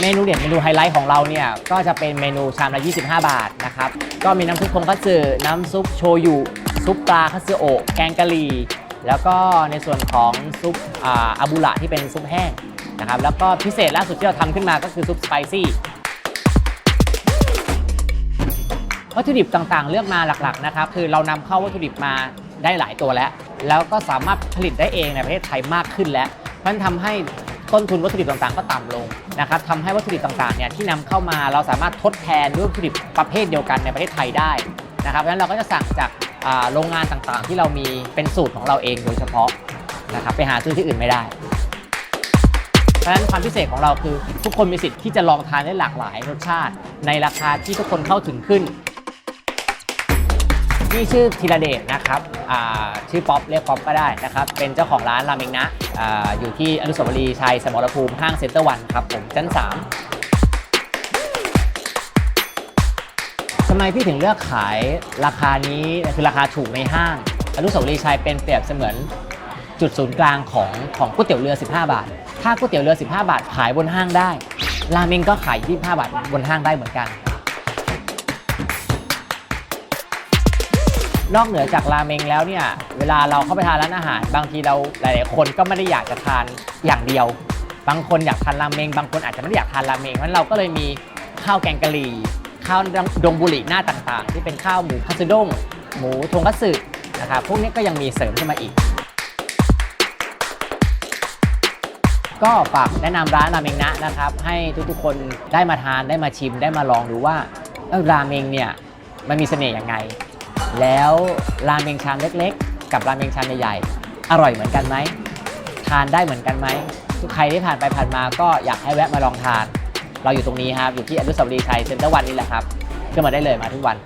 เมนูเด็ดเมนูไฮไลท์ของเราเนี่ยก็จะเป็นเมนูชามละ 25 บาทนะครับก็มีน้ำซุปทงคัตสึน้ำซุปโชยุซุปปลาคัตสึโอะแกงกะหรี่แล้วก็ในส่วนของซุปอาอาบุระที่เป็นซุปแห้งนะครับแล้วก็พิเศษล่าสุดที่เราทำขึ้นมาก็คือซุปสไปซี่วัตถุดิบต่างๆ เลือกมาหลักๆนะครับคือเรานำเข้าวัตถุดิบมาได้หลายตัวแล้ว แล้วก็สามารถผลิตได้เองในประเทศไทยมากขึ้นแล้วมันทำให้ ต้นทุนวัตถุดิบต่างๆ ก็ต่ำลงนะครับทำให้วัตถุดิบต่างๆเนี่ยที่นำเข้ามาเราสามารถทดแทนด้วยวัตถุดิบประเภทเดียวกันในประเทศไทยได้นะครับเพราะฉะนั้นเราก็จะสั่งจากอ่าโรงงานต่างๆ ที่เรามีเป็นสูตรของเราเองโดยเฉพาะนะครับไปหาซื้อที่อื่นไม่ได้ เพราะฉะนั้นความพิเศษของเราคือทุกคนมีสิทธิ์ที่จะลองทานได้หลากหลายรสชาติ ในราคาที่ทุกคนเข้าถึงขึ้น นี่ชื่อธีรเดชนะครับชื่อป๊อปเรียกป๊อปก็ได้นะครับ เป็นเจ้าของร้านราเมงนะออยู่ที่อนุสาวรีย์ชัยสมรภูมิห้างเซ็นเตอร์วันครับผมชั้น 3ทำไมพี่ถึงเลือกขายราคานี้คือราคาถูกในห้าง อนุสาวรีย์ชัยเป็นเปรียบเสมือนจุดศูนย์กลางของของก๋วยเตี๋ยวเรือ 15 บาท ถ้าก๋วยเตี๋ยวเรือ 15 บาทขายบนห้างได้ ราเมงก็ขาย 25 บาทบนห้างได้เหมือนกัน นอกเหนือจากราเมงแล้วเนี่ย เวลาเราเข้าไปทานร้านอาหาร บางทีเราหลาย ๆ คนก็ไม่ได้อยากจะทานอย่างเดียว บางคนอยากทานราเมง บางคนอาจจะไม่ได้อยากทานราเมงเพราะนั้นเราก็เลยมีข้าวแกงกะหรี่ ข้าวดงบุหรี่หน้าต่าง ๆ ที่เป็นข้าวหมูคัตสึด้งหมูทงคัตสึนะครับพวกนี้ก็ยังมีเสริมขึ้นมาอีก ก็ฝากแนะนำร้านราเมงนะนะครับ ให้ทุกๆ คนได้มาทานได้มาชิมได้มาลองดูว่าเอ้าราเมงเนี่ยมันมีเสน่ห์ยังไง แล้วราเมงชามเล็กๆ กับราเมงชามใหญ่ๆ อร่อยเหมือนกันไหม ทานได้เหมือนกันไหม ทุกใครที่ผ่านไปผ่านมาก็อยากให้แวะมาลองทาน เราอยู่ตรงนี้ครับ อยู่ที่อนุสาวรีย์ชัยเซ็นเตอร์วันนี่แหละครับ ขึ้นมาได้เลยมาทุกวัน